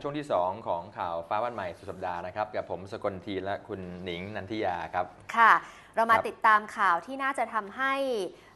ครับกลับมาช่วงที่ 2 ของข่าวฟ้าวันใหม่สุดสัปดาห์นะครับ กับผมสกลทีและคุณหนิงนันทิยาครับ ค่ะ เรามาครับติดตามข่าวที่น่าจะทำให้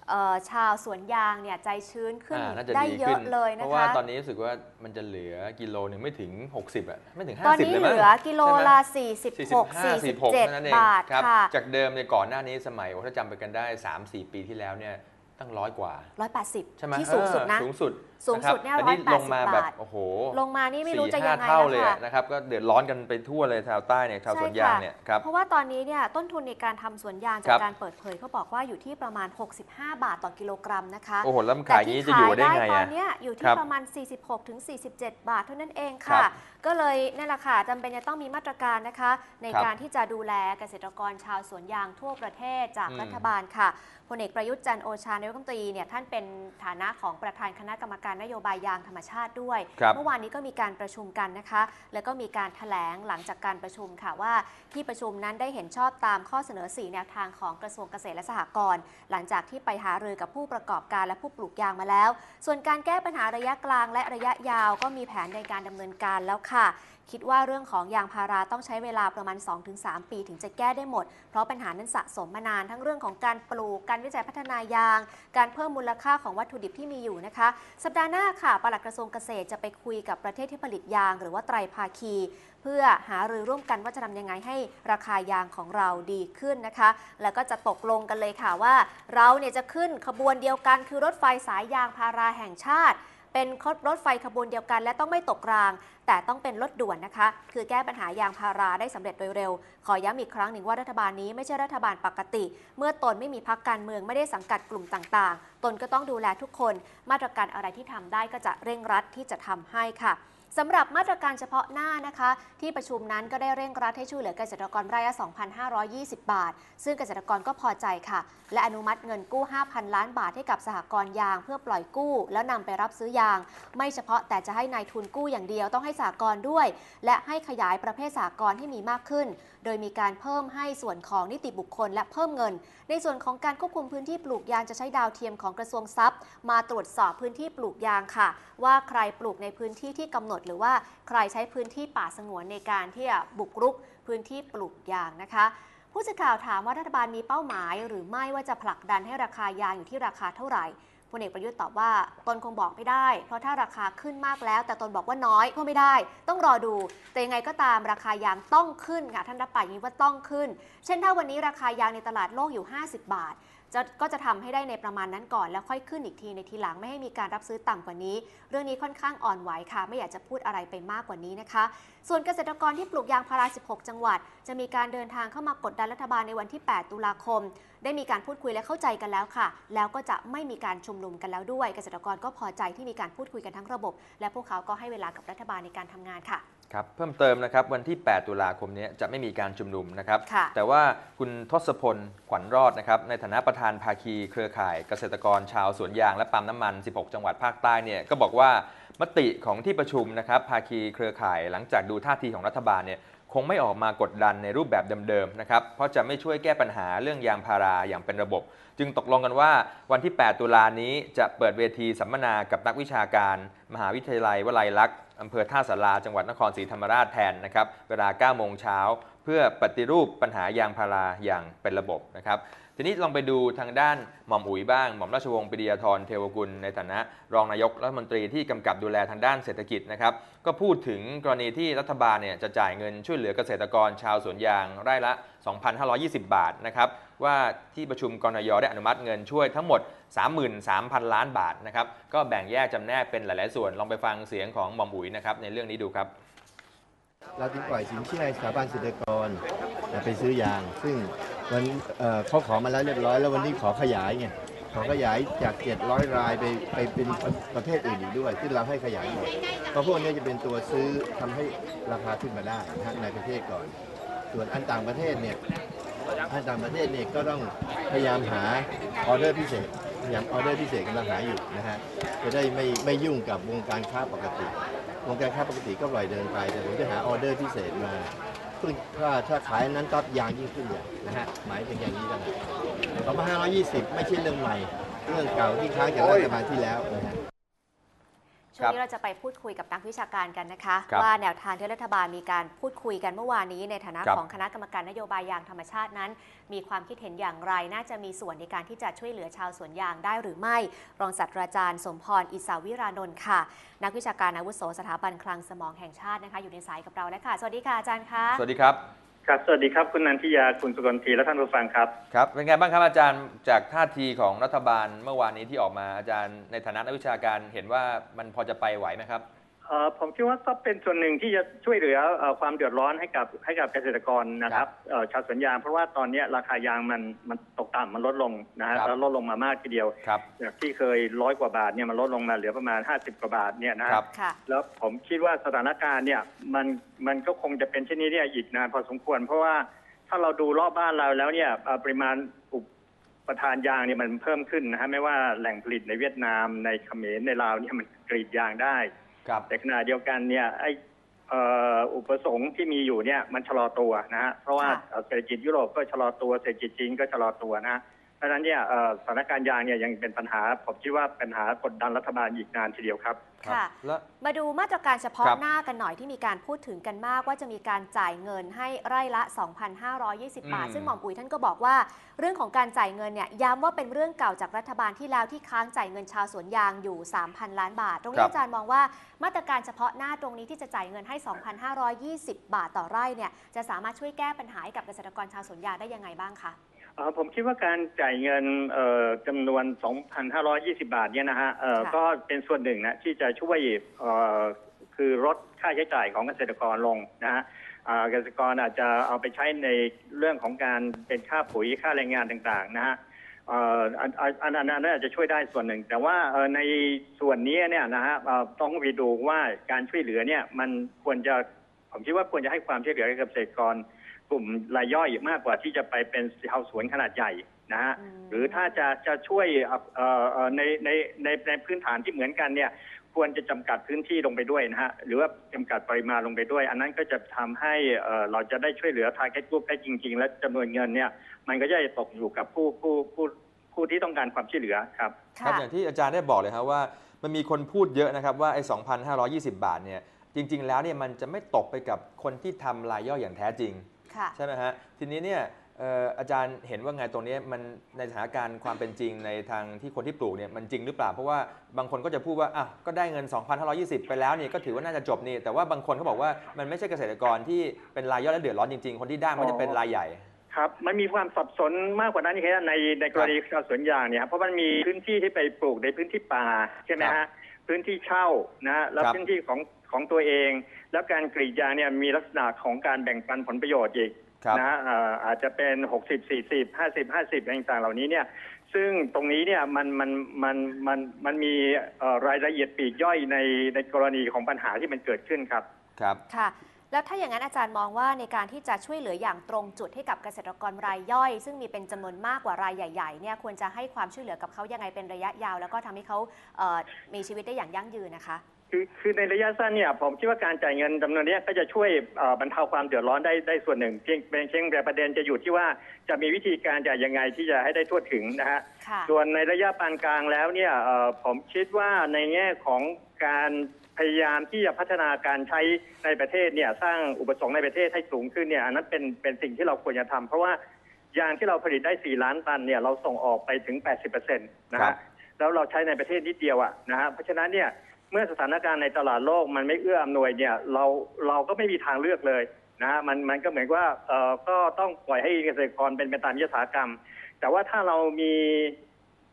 เอ่อชาวสวนยางเนี่ยใจชื้นขึ้นอ่าน่าจะได้ดีเยขึ้อะนเลยเพนะราะว่าคะ ตอนนี้รู้สึกว่ามันจะเหลือกิโลหนึ่งไม่ถึง 60อะไม่ถึง ตอน50นี้เลยเหมั้งลือกิโลใช่ไหมละ45 46 46เท่านั้นเอง47 บาทครับค่ะ จากเดิมในยก่อนหน้านี้สมัยโอ้ถ้าจำไปกันได้ 3-4 ปีที่แล้วเนี่ยตั้งร้อยกว่า 180 ใช่ไหมที่สูงสุดนะ เออสูงสุด สูงสุดเนี่ยะครับแต่นี่ลงมาแบบ180บาท โอ้โห ลงมานี่ไม่รู้จะสี่ยัห้างไงเท่าแล้วเลยค่ะอะนะครับ ก็เดือดร้อนกันไปทั่วเลยชาวใต้เนี่ยชาวสวนยางเนี่ยครับ เพราะว่าตอนนี้เนี่ยต้นทุนในการทำสวนยางคจารักบการเปิดเผยเขาบอกว่าอยู่ที่ประมาณ 65 บาทต่อกิโลกรัมนะคะ โอ้โหแล้วมันขายอย่างนี้จะอยู่ได้ไงแต่ที่ขายตออะนเนี้ยอยู่คที่รับประมาณ 46ถึง47 บาทเท่านั้นเองครัค่ะบก็เลยนั่นแหละค่ะจำเป็นจะต้องมีมาตรการนะคะ ในครับการที่จะดูแลเกษตรกรชาวสวนยางทั่วประเทศจากอืมรัฐบาลค่ะพลเอกประยุทธ์จันทร์โอชานายกรัฐมนตรีเนี่ยท่านเป็นฐานะของประธานคณะกรรมการนโยบายยางธรรมชาติด้วยครับเมื่อวานนี้ก็มีการประชุมกันนะคะ แล้วก็มีการแถลงหลังจากการประชุมค่ะว่าที่ประชุมนั้นได้เห็นชอบตามข้อเสนอ 4 แนวทางของกระทรวงเกษตรและสหกรณ์หลังจากที่ไปหารือกับผู้ประกอบการและผู้ปลูกยางมาแล้ว ส่วนการแก้ปัญหาระยะกลางและระยะยาวก็มีแผนในการดำเนินการแล้วค่ะ คิดว่าเรื่องของยางพาราต้องใช้เวลาประมาณ 2-3 ปีถึงจะแก้ได้หมด เพราะปัญหานั้นสะสมมานานทั้งเรื่องของการปลูก การวิจัยพัฒนายาง การเพิ่มมูลค่าของวัตถุดิบที่มีอยู่นะคะ สัปดาห์หน้าค่ะปลัดกระทรวงเกษตรจะไปคุยกับประเทศที่ผลิตยาง หรือว่าไตรภาคี เพื่อหารือร่วมกันว่าจะทำยังไงให้ราคายางของเราดีขึ้นนะคะ แล้วก็จะตกลงกันเลยค่ะว่า เราเนี่ยจะขึ้นขบวนเดียวกันคือรถไฟสายยางพาราแห่งชาติเป็นรถไฟขบวนเดียวกันและต้องไม่ตกราง แต่ต้องเป็นรถด่วนนะคะ คือแก้ปัญหายางพาราได้สำเร็จโดยเร็ว ขอย้ำอีกครั้งหนึ่งว่ารัฐบาลนี้ไม่ใช่รัฐบาลปกติ เมื่อตนไม่มีพักการเมืองไม่ได้สังกัดกลุ่มต่าง ๆ ตนก็ต้องดูแลทุกคน มาตรการอะไรที่ทำได้ก็จะเร่งรัดที่จะทำให้ค่ะ สำหรับมาตรการเฉพาะหน้านะคะ ที่ประชุมนั้นก็ได้เร่งรัดให้ช่วยเหลือเกษตรกรรายละ 2,520 บาท ซึ่งเกษตรกรก็พอใจค่ะ และอนุมัติเงินกู้ 5,000 ล้านบาทให้กับสหกรณ์ยาง เพื่อปล่อยกู้ แล้วนำไปรับซื้อยาง ไม่เฉพาะแต่จะให้นายทุนกู้อย่างเดียวต้องให้สหกรณ์ด้วย และให้ขยายประเภทสหกรณ์ให้มีมากขึ้น โดยมีการเพิ่มให้ส่วนของนิติบุคคล และเพิ่มเงิน ในส่วนของการควบคุมพื้นที่ปลูกยางจะใช้ดาวเทียมของกระทรวงทรัพย์ มาตรวจสอบพื้นที่ปลูกยางค่ะ ว่าใครปลูกในพื้นที่ที่กำหนด หรือว่าใครใช้พื้นที่ป่าสงวนในการที่จะบุกรุกพื้นที่ปลูกยางนะคะผู้สื่อข่าวถามว่ารัฐบาลมีเป้าหมาย หรือไม่ว่าจะผลักดันให้ราคายางอยู่ที่ราคาเท่าไหร่ พลเอกประยุทธ์ตอบว่าตนคงบอกไม่ได้ เพราะถ้าราคาขึ้นมากแล้ว แต่ตนบอกว่าน้อยก็ไม่ได้ ต้องรอดู แต่ยังไงก็ตามราคายางต้องขึ้นค่ะท่านรับปากอย่างนี้ว่าต้องขึ้น เช่นถ้าวันนี้ราคายางในตลาดโลกอยู่ 50 บาท จะก็จะทำให้ได้ในประมาณนั้นก่อน แล้วค่อยขึ้นอีกทีในทีหลังไม่ให้มีการรับซื้อต่ำกว่านี้ เรื่องนี้ค่อนข้างอ่อนไหวค่ะ ไม่อยากจะพูดอะไรไปมากกว่านี้นะคะ ส่วนเกษตรกรที่ปลูกยางพารา 16 จังหวัด จะมีการเดินทางเข้ามากดดันรัฐบาลในวันที่ 8 ตุลาคม ได้มีการพูดคุยและเข้าใจกันแล้วค่ะ แล้วก็จะไม่มีการชุมนุมกันแล้วด้วย เกษตรกรก็พอใจที่มีการพูดคุยกันทั้งระบบ และพวกเขาก็ให้เวลากับรัฐบาลในการทำงานค่ะ ครับเพิ่มเติมนะครับวันที่ 8 ตุลาคมนี้จะไม่มีการชุมนุมนะครับค่ะแต่ว่าคุณทศพลขวัญรอดนะครับในฐานะประธานภาคีเครือข่ายเกษตรกรชาวสวนยางและปั๊มน้ำมัน 16 จังหวัดภาคใต้เนี่ยก็บอกว่ามติของที่ประชุมนะครับภาคีเครือข่ายหลังจากดูท่าทีของรัฐบาลเนี่ย คงไม่ออกมากดดันในรูปแบบเดิมๆนะครับ เพราะจะไม่ช่วยแก้ปัญหาเรื่องยางพาราอย่างเป็นระบบ จึงตกลงกันว่าวันที่ 8 ตุลานี้จะเปิดเวทีสัมมนากับนักวิชาการ มหาวิทยาลัยวลัยลักษณ์อำเภอท่าสาราจังหวัดนครศรีธรรมราชแทนนะครับ เวลา 9 โมงเช้า เพื่อปฏิรูปปัญหายางพาราอย่างเป็นระบบนะครับ ทีนี้ลองไปดูทางด้านหม่อมอุ๋ยบ้าง หม่อมราชวงศ์ปรียาธรเทวกุลในฐานะรองนายกรัฐมนตรีที่กำกับดูแลทางด้านเศรษฐกิจนะครับ ก็พูดถึงกรณีที่รัฐบาลเนี่ยจะจ่ายเงินช่วยเหลือเกษตรกรชาวสวนยางไร่ละ 2,520 บาทนะครับว่าที่ประชุมกรนยได้อนุมัติเงินช่วยทั้งหมด 33,000 ล้านบาทนะครับก็แบ่งแยกจำแนกเป็นหลาย ๆ ส่วนลองไปฟังเสียงของหม่อมอุ๋ยนะครับในเรื่องนี้ดูครับเราจึงปล่อยสินเชื่อสถาบันเกษตรกรไปซื้อยาง ซึ่ง วันเอ่อเขาขอมาแล้วเรียบร้อย แล้ววันนี้ขอขยายไงขอขยายจาก700รายไปไปเป็นประเภทอื่นอีกด้วย ซึ่งเราให้ขยายหมดเพราะพวกนี้จะเป็นตัวซื้อทำให้ราคาขึ้นมาได้นะฮะในประเทศก่อน ส่วนอันต่างประเทศเนี่ยอันต่างประเทศเนี่ยก็ต้องพยายามหาออเดอร์พิเศษพยายามออเดอร์พิเศษกำลังหาอยู่นะฮะจะได้ไม่ไม่ยุ่งกับวงการค้าปกติ วงการค้าปกติก็ปล่อยเดินไปแต่ผมจะหาออเดอร์พิเศษมา เพื่อถ้าถ้าขายนั้นก็ยางยิ่งขึ้นใหญ่นะฮะหมายถึงอย่างนี้กันะครับ2520ไม่ใช่เรื่องใหม่ เรื่องเก่าที่ค้างจากรัฐบาลที่แล้วนะฮะ ช่วงนี้เราจะไปพูดคุยกับนักวิชาการกันนะคะครับว่าแนวทางที่รัฐบาลมีการพูดคุยกันเมื่อวานนี้ ในฐานะครับของคณะกรรมการนโยบายยางธรรมชาตินั้น มีความคิดเห็นอย่างไร น่าจะมีส่วนในการที่จะช่วยเหลือชาวสวนยางได้หรือไม่ รองศาสตราจารย์สมพรอิสาวิรานนท์ค่ะ นักวิชาการอาวุโสสถาบันคลังสมองแห่งชาตินะคะ อยู่ในสายกับเราแล้วค่ะ สวัสดีค่ะอาจารย์คะสวัสดีครับ ครับ สวัสดีครับคุณนันทิยาคุณสุกลทีและท่านผู้ฟังครับ ครับ เป็นไงบ้างครับอาจารย์จากท่าทีของรัฐบาลเมื่อวานนี้ที่ออกมาอาจารย์ในฐานะนักวิชาการเห็นว่ามันพอจะไปไหวไหมครับ ผมคิดว่าก็เป็นส่วนหนึ่งที่จะช่วยเหลือเอ่อความเดือดร้อนให้กับให้กับเกษตรกรนะครับเอ่อชาวสวนยางเพราะว่าตอนนี้ราคายางมันมันตกต่ำมันลดลงนะฮะครับแล้วลดลงมามากทีเดียวครับจากที่เคยร้อยกว่าบาทเนี่ยมันลดลงมาเหลือประมาณ 50 กว่าบาทเนี่ยนะฮะครับค่ะแล้วผมคิดว่าสถานการณ์เนี่ยมันมันก็คงจะเป็นเช่นนี้เนี่ยอีกนานพอสมควร เพราะว่าถ้าเราดูรอบบ้านเราแล้วเนี่ยเอ่อปริมาณอุปทานยางเนี่ยมันเพิ่มขึ้นนะฮะไม่ว่าแหล่งผลิตในเวียดนามในเขมรในลาวเนี่ยมันกรีดยางได้ ครับแต่ขณะเดียวกันเนี่ยไอเอ่ออุปสงค์ที่มีอยู่เนี่ยมันชะลอตัวนะฮะเพราะว่าค่ะเอ่อเศรษฐกิจยุโรปก็ชะลอตัวเศรษฐกิจจีนก็ชะลอตัวนะฮะเพ ราะฉะนั้นเนี่ยเอ่อสถานการณ์ยางเนี่ยยังเป็นปัญหา ผมคิดว่าปัญหากดดันรัฐบาลอีกนานทีเดียวครับครับค่ะแล้วมาดูมาตรการเฉพาะครับหน้ากันหน่อยที่มีการพูดถึงกันมากว่าจะมีการจ่ายเงินให้ไร่ละ 2,520 บาทอืมซึ่งหม่อมอุ๋ยท่านก็บอกว่า เรื่องของการจ่ายเงินเนี่ยย้ำว่าเป็นเรื่องเก่าจากรัฐบาลที่แล้วที่ค้างจ่ายเงินชาวสวนยางอยู่ 3,000 ล้านบาท ตรงคนี้รับอาจารย์มองว่ามาตรการเฉพาะหน้าตรงนี้ที่จะจ่ายเงินให้ 2,520 บาทต่อไร่เนี่ยจะสามารถช่วยแก้ปัญหาให้กับเกษตรกรชาวสวนยางได้ยังไงบ้างคะเอ่อ ผมคิดว่าการจ่ายเงินเอ่อจำนวน 2,520 บาทเนี่ยนะฮะเอ่อค่ะก็เป็นส่วนหนึ่งนะที่จะช่วยเอ่อคือลดค่าใช้จ่ายของเกษตรกรลงนะฮะอ่าเกษตรกรอาจจะเอาไปใช้ในเรื่องของการเป็นค่าปุ๋ยค่าแรงงานต่างๆนะฮะเอ่ออันอันอันอันนั้นอาจจะช่วยได้ส่วนหนึ่ง แต่ว่าเอ่อในส่วนนี้เนี่ยนะฮะเอ่อต้องไปดูว่าการช่วยเหลือเนี่ยมันควรจะผมคิดว่าควรจะให้ความช่วยเหลือกับเกษตรกร กลุ่มรายย่อยมากกว่าที่จะไปเป็นชาวสวนขนาดใหญ่นะฮะอืมหรือถ้าจะจะช่วยเอ่อเอ่อเอ่อในในในในพื้นฐานที่เหมือนกันเนี่ยควรจะจำกัดพื้นที่ลงไปด้วยนะฮะหรือว่าจำกัดปริมาณลงไปด้วย อันนั้นก็จะทำให้เอ่อเราจะได้ช่วยเหลือทาร์เก็ตกลุ่มได้จริง ๆ และจำนวนเงินเนี่ยมันก็จะตกอยู่กับผู้ผู้ผู้ผู้ที่ต้องการความช่วยเหลือครับครับอย่างที่อาจารย์ได้บอกเลยครับว่า มันมีคนพูดเยอะนะครับว่าไอ้2,520 บาทเนี่ยจริง ๆ แล้วเนี่ยมันจะไม่ตกไปกับคนที่ทำรายย่อยอย่างแท้จริง ค่ะ ใช่ไหมฮะทีนี้เนี่ยเอ่ออาจารย์เห็นว่าไงตรงนี้มันในสถานการณ์ความเป็นจริงในทางที่คนที่ปลูกเนี่ยมันจริงหรือเปล่า เพราะว่าบางคนก็จะพูดว่าอะก็ได้เงิน 2,520 ไปแล้วเนี่ยก็ถือว่าน่าจะจบนี่แต่ว่าบางคนเขาบอกว่ามันไม่ใช่เกษตรกรที่เป็นรายย่อยและเดือดร้อนจริงๆ คนที่ได้มันจะเป็นรายใหญ่ครับมันมีความสับสนมากกว่านั้นอีกครับในในกรณีชาวสวนยางเนี่ยครับเพราะมันมีพื้นที่ที่ไปปลูกในพื้นที่ป่าใช่ไหมครัฮะบพื้นที่เช่านะฮะแล้วครับพื้นที่ของของตัวเอง แล้วการกรีดยางเนี่ยมีลักษณะของการแบ่งปันผลประโยชน์อีกครับนะฮะเอ่ออาจจะเป็น 60 40 50 50อะไรต่างๆเหล่านี้เนี่ยซึ่งตรงนี้เนี่ยมันมันมันมันมันมีเอ่อรายละเอียดปลีกย่อยในในกรณีของปัญหาที่มันเกิดขึ้นครับ ครับ ค่ะ แล้วถ้าอย่างนั้นอาจารย์มองว่าในการที่จะช่วยเหลืออย่างตรงจุดให้กับเกษตรกรรายย่อย ซึ่งมีเป็นจำนวนมากกว่ารายใหญ่ๆเนี่ยควรจะให้ความช่วยเหลือกับเขายังไงเป็นระยะยาว แล้วก็ทำให้เขาเอ่อมีชีวิตได้อย่างยั่งยืนนะคะ คือคือในระยะสั้นเนี่ยผมคิดว่าการจ่ายเงินจำนวนเนี้ยก็จะช่วยเอ่อบรรเทาความเดือดร้อนได้ได้ส่วนหนึ่งเพียงเป็นเพียงแต่ประเด็นจะอยู่ที่ว่าจะมีวิธีการจ่ายยังไงที่จะให้ได้ทั่วถึงนะฮะค่ะส่วนในระยะปานกลางแล้วเนี่ยเอ่อผมคิดว่าในแง่ของการพยายามที่จะพัฒนาการใช้ในประเทศเนี่ยสร้างอุปสงค์ในประเทศให้สูงขึ้นเนี่ยอันนั้นเป็นเป็นสิ่งที่เราควรจะทำเพราะว่ายางที่เราผลิตได้ 4 ล้านตันเนี่ยเราส่งออกไปถึง 80%นะครัฮะบแล้วเราใช้ในประเทศนิดเดียวอะนะฮะเพราะฉะนั้นเนี่ย เมื่อสถานการณ์ในตลาดโลกมันไม่เอื้ออำนวยเนี่ยเราเราก็ไม่มีทางเลือกเลยนะฮะมันมันก็เหมือนว่าเอ่อก็ต้องปล่อยให้เกษตรกรเป็นไปตามยถากรรม แต่ว่าถ้าเรามี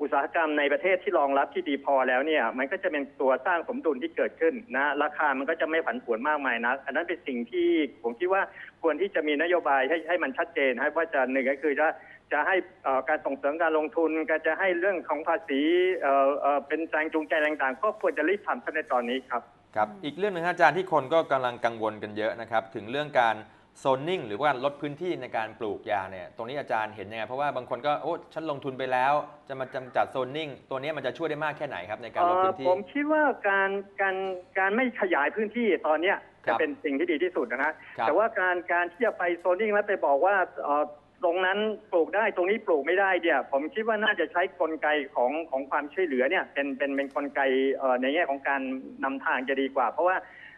อุตสาหกรรมในประเทศที่รองรับที่ดีพอแล้วเนี่ย มันก็จะเป็นตัวสร้างสมดุลที่เกิดขึ้นนะราคามันก็จะไม่ผันผวนมากมายนะอันนั้นเป็นสิ่งที่ผมคิดว่าควรที่จะมีนโยบายให้ให้มันชัดเจนให้ว่าจะหนึ่งก็คือจะ จะให้เอ่อการส่งเสริมการลงทุนก็จะให้เรื่องของภาษีเอ่อเอ่อเป็นแรงจูงใจต่างๆ ก็ควรจะรีบทำในตอนนี้ครับครับอีกเรื่องหนึงครับอาจารย์ที่คนก็กำลังกังวลกันเยอะนะครับถึงเรื่องการโซนนิ่งหรือว่าลดพื้นที่ในการปลูกยางเนี่ยตรงนี้อาจารย์เห็นยังไงเพราะว่าบางคนก็โอ้ฉันลงทุนไปแล้ว จะมาจำกัดโซนนิ่ง ตัวนี้มันจะช่วยได้มากแค่ไหนครับในการลดพื้นเอ่ที่อผมคิดว่าการการการไม่ขยายพื้นที่ตอนเนี้ยครัจะบเป็นสิ่งที่ดีที่สุดนะฮะครับแต่ว่าการการที่จะไปโซนนิ่งแล้วไปบอกว่าเอ่อ ตรงนั้นปลูกได้ตรงนี้ปลูกไม่ได้เนี่ยผมคิดว่าน่าจะใช้กลไกของของความช่วยเหลือเนี่ยเป็นเป็นเป็นกลไกเอ่อในแง่ของการนำทางจะดีกว่า เพราะว่า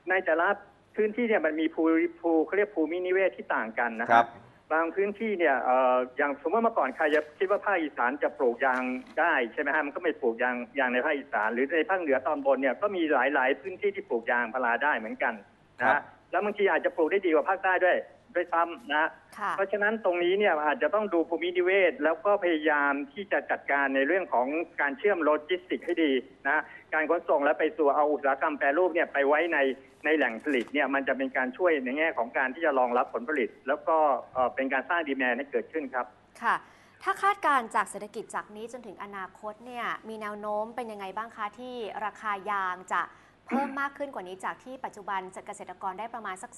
ในแต่ละพื้นที่เนี่ยมันมีภูภูเขาเรียกภูมินิเวศที่ต่างกันนะคครัรับ บางพื้นที่เนี่ยเอ่ออย่างสมมติเมื่อก่อนใครจะคิดว่าภาคอีสานจะปลูกยางได้ใช่ไหมฮะมันก็ไม่ปลูกยางยางในภาคอีสาน หรือในภาคเหนือตอนบนเนี่ยก็มีหลาย ๆ พื้นที่ที่ปลูกยางพาราได้เหมือนกันนะครัฮะบแล้วบางทีอาจจะปลูกได้ดีกว่าภาคใต้ด้วย ด้วยซ้ำนะฮะค่ะเพราะฉะนั้นตรงนี้เนี่ยอาจจะต้องดูภูมินิเวศ แล้วก็พยายามที่จะจัดการในเรื่องของการเชื่อมโลจิสติกให้ดีนะการขนส่งและไปสู่เอาอุตสาหกรรมแปรรูปเนี่ยไปไว้ในในแหล่งผลิตเนี่ยมันจะเป็นการช่วยในแง่ของการที่จะรองรับผลผลิต แล้วก็เอ่อเป็นการสร้างดีแมนให้เกิดขึ้นครับค่ะถ้าคาดการณ์จากเศรษฐกิจจากนี้จนถึงอนาคตเนี่ยมีแนวโน้มเป็นยังไงบ้างคะที่ราคายางจะ เพิ่มมากขึ้นกว่านี้จากที่ปัจจุบันเกษตรกรได้ประมาณสัก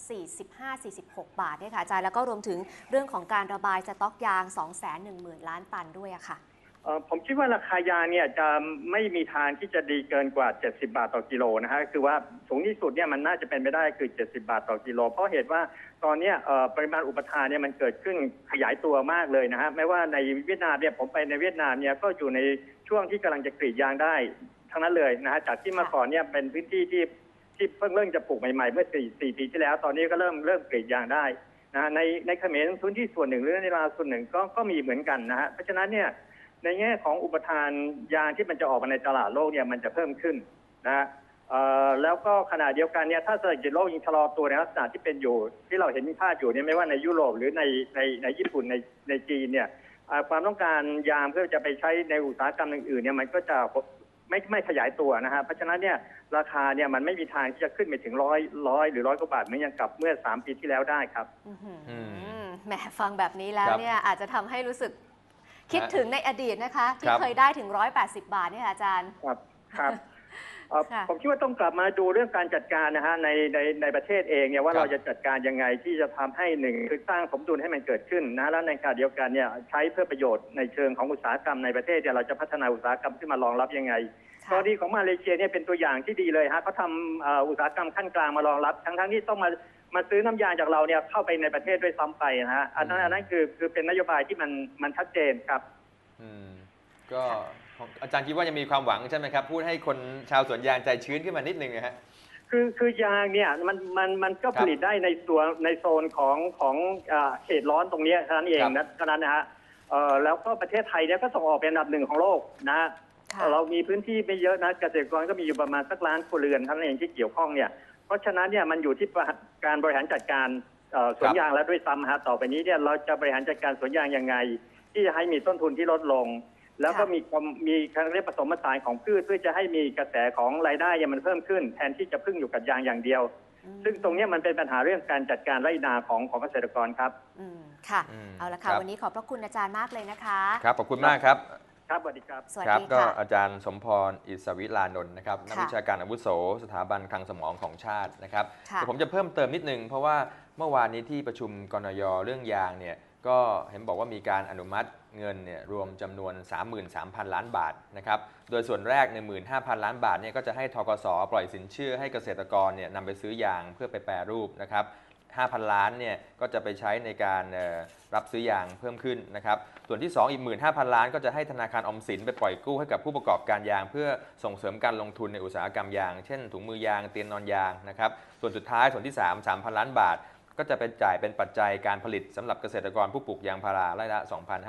45-46 บาทเนี่ยค่ะอาจารย์แล้วก็รวมถึงเรื่องของการระบายสต็อกยาง 210,000 ล้านตันด้วยอะค่ะผมคิดว่าราคายางเนี่ยจะไม่มีทางที่จะดีเกินกว่า 70 บาทต่อกิโลนะฮะคือว่าสูงที่สุดเนี่ยมันน่าจะเป็นไปได้คือ 70 บาทต่อกิโล เพราะเหตุว่าตอนนี้ปริมาณอุปทานเนี่ยมันเกิดขึ้นขยายตัวมากเลยนะฮะไม่ว่าในเวียดนามเนี่ยผมไปในเวียดนามเนี่ยก็อยู่ในช่วงที่กำลังจะกรีดยางได้ ทั้งนั้นเลยนะฮะจากที่เมื่อก่อนเนี่ยเป็นพื้นที่ที่ที่เพิ่งเริ่มจะปลูกใหม่ๆ เมื่อ4 4ปีที่แล้ว ตอนนี้ก็เริ่มเริ่มกรีดยางได้นะฮะในในเขมรพื้นที่ส่วนหนึ่งหรือในลาวส่วนหนึ่งก็ก็มีเหมือนกันนะฮะเพราะฉะนั้นเนี่ยในแง่ของอุปทานยางที่มันจะออกมาในตลาดโลกเนี่ยมันจะเพิ่มขึ้นนะฮะเอ่อแล้วก็ขณะเดียวกันเนี่ยถ้าเศรษฐกิจโลกยังชะลอตัวในลักษณะที่เป็นอยู่ ที่เราเห็นมีภาพอยู่เนี่ยไม่ว่าในยุโรปหรือในในในญี่ปุ่นในในจีนเนี่ยเอ่อความต้องการยางเพื่อจะไปใช้ในอุตสาหกรรมอื่นๆเนี่ยมันก็จะ ไม่ไม่ขยายตัวนะฮะเพราะฉะนั้นเนี่ยราคาเนี่ยมันไม่มีทางที่จะขึ้นไปถึงร้อยร้อยหรือร้อยกว่าบาทเหมือนอย่างกับเมื่อสามปีที่แล้วได้ครับอื้อหืออืมแหมฟังแบบนี้แล้วครับเนี่ยอาจจะทำให้รู้สึกคิดฮะถึงในอดีตนะคะ ที่ครับ เคยได้ถึง 180 บาทเนี่ยค่ะอาจารย์ ครับครับเอ่อค่ะ ผมคิดว่าต้องกลับมาดูเรื่องการจัดการนะฮะในในในประเทศเองเนี่ยว่าครับเราจะจัดการยังไงที่จะทำให้หนึ่งคือสร้างสมดุลให้มันเกิดขึ้นนะแล้วในขณะเดียวกันเนี่ยใช้เพื่อประโยชน์ในเชิงของอุตสาหกรรมในประเทศเนี่ยเราจะพัฒนาอุตสาหกรรมขึ้นมารองรับยังไงกค่ะรณีของมาเลเซียเนี่ยเป็นตัวอย่างที่ดีเลยฮะเขาทำเอ่ออุตสาหกรรมขั้นกลางมารองรับ ทั้งทั้งๆที่ต้องมามาซื้อน้ำยางจากเราเนี่ยเข้าไปในประเทศด้วยซ้ำไปนะฮะอันนั้นอันนั้นคือคือเป็นนโยบายที่มันมันชัดเจนครับ อืมก็ ของอาจารย์คิดว่ายังมีความหวังใช่ไหมครับ พูดให้คนชาวสวนยางใจชื้นขึ้นมานิดนึงนะฮะคือคือยางเนี่ยมันมันมันก็ครับผลิตได้ในตัวในโซนของของอ่าเขตร้อนตรงเนี้ยเท่านั้นเองครับนะเท่านั้นนะฮะเอ่อแล้วก็ประเทศไทยเนี่ยก็ส่งออกเป็นอันดับหนึ่งของโลกนะค่ะเรามีพื้นที่ไม่เยอะนะเกษตรกรก็มีอยู่ประมาณสักล้านครัวเรือนเท่านั้นเองที่เกี่ยวข้องเนี่ยเพราะฉะนั้นเนี่ยมันอยู่ที่การบริหารจัดการเอ่อสวนครับยางแล้วด้วยซ้ำฮะต่อไปนี้เนี่ยเราจะบริหารจัดการสวนยางยังไง ที่จะให้มีต้นทุนที่ลดลง แล้วก็ค่ะมีความมีการเรียกผสมผสานของพืชเพื่อจะให้มีกระแสของรายได้เนี่ยมันเพิ่มขึ้น แทนที่จะพึ่งอยู่กับยางอย่างเดียวอืมซึ่งตรงเนี้ยมันเป็นปัญหาเรื่องการจัดการไร่นาของของเกษตรกรครับอืมค่ะอืมเอาละค่ะครับวันนี้ขอบพระคุณอาจารย์มากเลยนะคะ ครับ ขอบคุณมากครับ ครับ สวัสดีครับ สวัสครับดีก็ค่ะอาจารย์สมพร อิสวิลานนท์นะครับ นักค่ะวิชาการอาวุโส สถาบันคลังสมองของชาตินะครับค่ะแต่ผมจะเพิ่มเติมนิดนึง เพราะว่าเมื่อวานนี้ที่ประชุมกนยเรื่องยางเนี่ย ก็เห็นบอกว่ามีการอนุมัติ เงินเนี่ยรวมจำนวน 33,000 ล้านบาทนะครับ โดยส่วนแรก 15,000 ล้านบาทเนี่ยก็จะให้ทกสปล่อยสินเชื่อให้เกษตรกรเนี่ยนำไปซื้อยางเพื่อไปแปรรูปนะครับ5,000 ล้านเนี่ยก็จะไปใช้ในการรับซื้อยางเพิ่มขึ้นนะครับ ส่วนที่ 2 อีก 15,000 ล้านก็จะให้ธนาคารออมสินไปปล่อยกู้ให้กับผู้ประกอบการยาง เพื่อส่งเสริมการลงทุนในอุตสาหกรรมยาง เช่นถุงมือยางเตียงนอนยางนะครับ ส่วนสุดท้ายส่วนที่ 3 3,000 ล้านบาท ก็จะเป็นจ่ายเป็นปัจจัยการผลิตสำหรับเกษตรกรผู้ปลูกยางพาราไร่ละ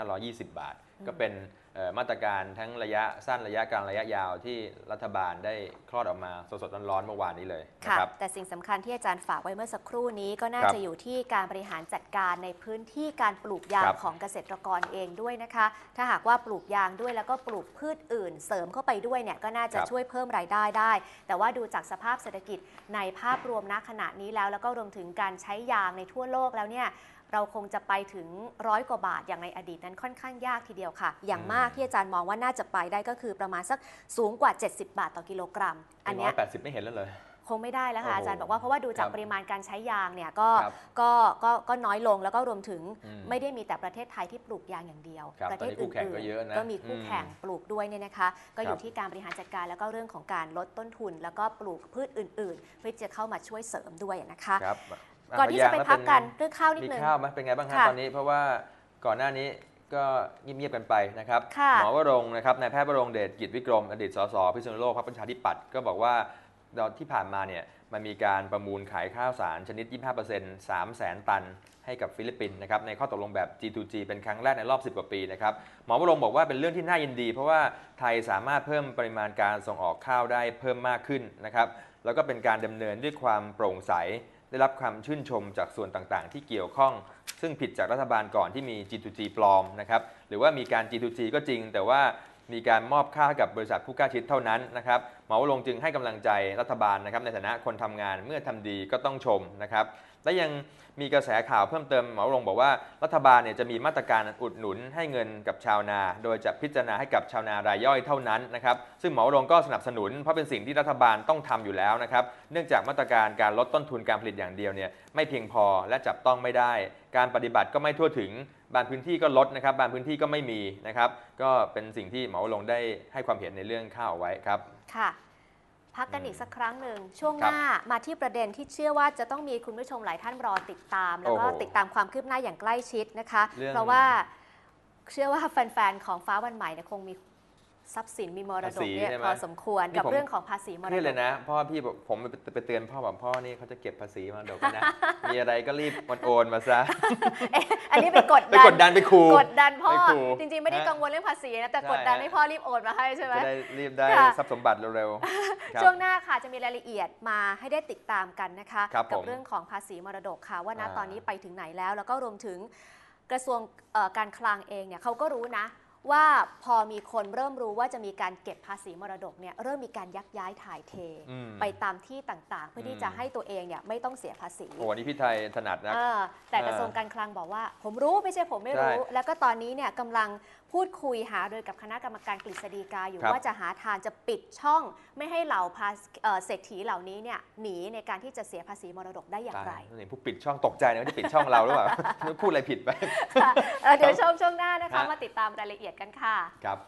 2,520 บาท ก็เป็นเอ่อ มาตรการทั้งระยะสั้นระยะกลางระยะยาวที่รัฐบาลได้คลอดออกมาสดๆร้อนๆเมื่อวานนี้เลยนะค่ะครับ แต่สิ่งสำคัญที่อาจารย์ฝากไว้เมื่อสักครู่นี้ก็น่าครับจะอยู่ที่การบริหารจัดการในพื้นที่การปลูกยางครับของเกษตรกรเองด้วยนะคะ ถ้าหากว่าปลูกยางด้วยแล้วก็ปลูกพืชอื่น เสริมเข้าไปด้วยเนี่ยก็น่าจะครับช่วยเพิ่มรายได้ได้ แต่ว่าดูจากสภาพเศรษฐกิจในภาพรวมณขณะนี้แล้วแล้วก็รวมถึงการใช้ยางในทั่วโลกแล้วเนี่ย เราคงจะไปถึงร้อยกว่าบาทอย่างในอดีตนั้นค่อนข้างยากทีเดียวค่ะ อย่างมากที่อาจารย์มองว่าน่าจะไปได้ก็คือประมาณสักสูงกว่า 70 บาทต่อกิโลกรัม อันเนี้ยร้อยแปดสิบไม่เห็นแล้วเลยคงไม่ได้แล้วค่ะโอ้โหอาจารย์บอกว่าเพราะว่าดูจากครับปริมาณการใช้ยางเนี่ยก็ครับก็ก็ก็น้อยลงแล้วก็รวมถึงอืมไม่ได้มีแต่ประเทศไทยที่ปลูกยางอย่างเดียวครับประเทศตอนนี้คู่อื่แข่งก็นเยอะนะๆก็มีคู่อืมแข่งปลูกด้วยเนี่ยนะคะก็อครัยู่บที่การบริหารจัดการแล้วก็เรื่องของการลดต้นทุน แล้วก็ปลูกพืชอื่น ๆ เพื่อจะเข้ามาช่วยเสริมด้วยนะคะครับ ก่อนที่จะไปแล้วพักกันเป็เรื่องข้าวนิดมีนึงข้าวไหมเป็นไงบ้างฮะค่ะตอนนี้เพราะว่าก่อนหน้านี้ก็เงียบๆกันไปนะครับค่ะหมอวรงค์นะครับนายแพทย์วรงค์เดชกิจวิกรม อดีตสสพิษณุโลกพรรคประชาธิปัตย์ก็บอกว่าตอนที่ผ่านมาเนี่ยมันมีการประมูลขายข้าวสารชนิด 25% 3แสนตัน ให้กับฟิลิปปินส์นะครับในข้อตกลงแบบ G2G เป็นครั้งแรกในรอบ 10 กว่าปีนะครับหมอวรงค์บอกว่าเป็นเรื่องที่น่ายินดี เพราะว่าไทยสามารถเพิ่มปริมาณการส่งออกข้าวได้เพิ่มมากขึ้นนะครับแล้วก็เป็นการดำเนินด้วยความโปร่งใส ได้รับคำชื่นชมจากส่วนต่างๆ ที่เกี่ยวข้อง ซึ่งผิดจากรัฐบาลก่อนที่มี G2G ปลอมนะครับหรือว่ามีการ G2G ก็จริง แต่ว่ามีการมอบค่ากับบริษัทผู้กล้าชิดเท่านั้นนะครับหมอวรงจึงให้กำลังใจรัฐบาลนะครับในฐานะคนทำงานเมื่อทำดีก็ต้องชมนะครับ และยังมีกระแสข่าวเพิ่มเติมหมอรงบอกว่ารัฐบาลเนี่ยจะมีมาตรการอุดหนุนให้เงินกับชาวนา โดยจะพิจารณาให้กับชาวนารายย่อยเท่านั้นนะครับซึ่งหมอรงก็สนับสนุนเพราะเป็นสิ่งที่รัฐบาลต้องทำอยู่แล้วนะครับเนื่องจากมาตรการการลดต้นทุนการผลิตอย่างเดียวเนี่ยไม่เพียงพอและจับต้องไม่ได้ การปฏิบัติก็ไม่ทั่วถึงบางพื้นที่ก็ลดนะครับบางพื้นที่ก็ไม่มีนะครับก็เป็นสิ่งที่หมอรงได้ให้ความเห็นในเรื่องข้าวไว้ครับค่ะ พักกันอีกสักครั้งหนึ่ง ช่วงครัหบน้ามาที่ประเด็นที่เชื่อว่าจะต้องมีคุณผู้ชมหลายท่านรอติดตาม แล้วก็โอ้โหติดตามความคืบหน้าอย่างใกล้ชิดนะคะเรื่องเพราะว่าเชื่อว่าแฟนๆของฟ้าวันใหม่เนี่ยคงมี ทรัพย์สินมีมรดกเนี่ยภาษีใช่ไหมพอสมควรนี่กับผม เรื่องของภาษีมรเครียดดเลกยนะพ่อพี่บอกผมไปไปเตือนพ่อบอกพ่อนี่เขาจะเก็บภาษีมาดกนะ มีอะไรก็รีบโอนมาซะ เอ๊ะอันนี้ไปกดไปดันกดดันไปขู่กดดันพ่อ ไปขู่จริงๆ ไม่ได้ฮะกังวลเรื่องภาษีนะ แต่ใช่ กดดันฮะให้พ่อรีบโอนมาให้ใช่ไหม จะได้รีบได้ค่ะ ทรัพย์สมบัติเร็วๆครับ ช่วงหน้าค่ะจะมีรายละเอียดมาให้ได้ติดตามกันนะคะ ครับกัผมเรื่องของภาษีมรดกค่ะ ว่าณอ่าตอนนี้ไปถึงไหนแล้ว แล้วก็รวมถึงกระทรวงเอ่อการคลังเองเนี่ยเขาก็รู้นะ ว่าพอมีคนเริ่มรู้ว่าจะมีการเก็บภาษีมรดกเนี่ยเริ่มมีการยักย้ายถ่ายเท อืม ไปตามที่ต่างๆ เพื่อที่อืมจะให้ตัวเองเนี่ยไม่ต้องเสียภาษีโอ้นี่พี่ไทยถนัดนะ เออแต่เออกระทรวงการคลังบอกว่า ผมรู้ไม่ใช่ผมไม่รู้ ใช่ แล้วก็ตอนนี้เนี่ยกำลังพูดคุยหารือกับคณะกรรมการกฤษฎีกาอยู่ครับ ว่าจะหาทางจะปิดช่อง ไม่ให้เหล่าภาษีเอ่อเศรษฐีเหล่านี้เนี่ยหนีในการที่จะเสียภาษีมรดกได้อย่างไรตายนี่ผู้ปิดช่องตกใจนะว่าจะปิดช่องเราหรือเปล่า พูดอะไรผิดไป ค่ะเอ่อเดี๋ยวชมช่วงหน้านะคะ ฮะ มาติดตามรายละเอียดกันค่ะ ครับ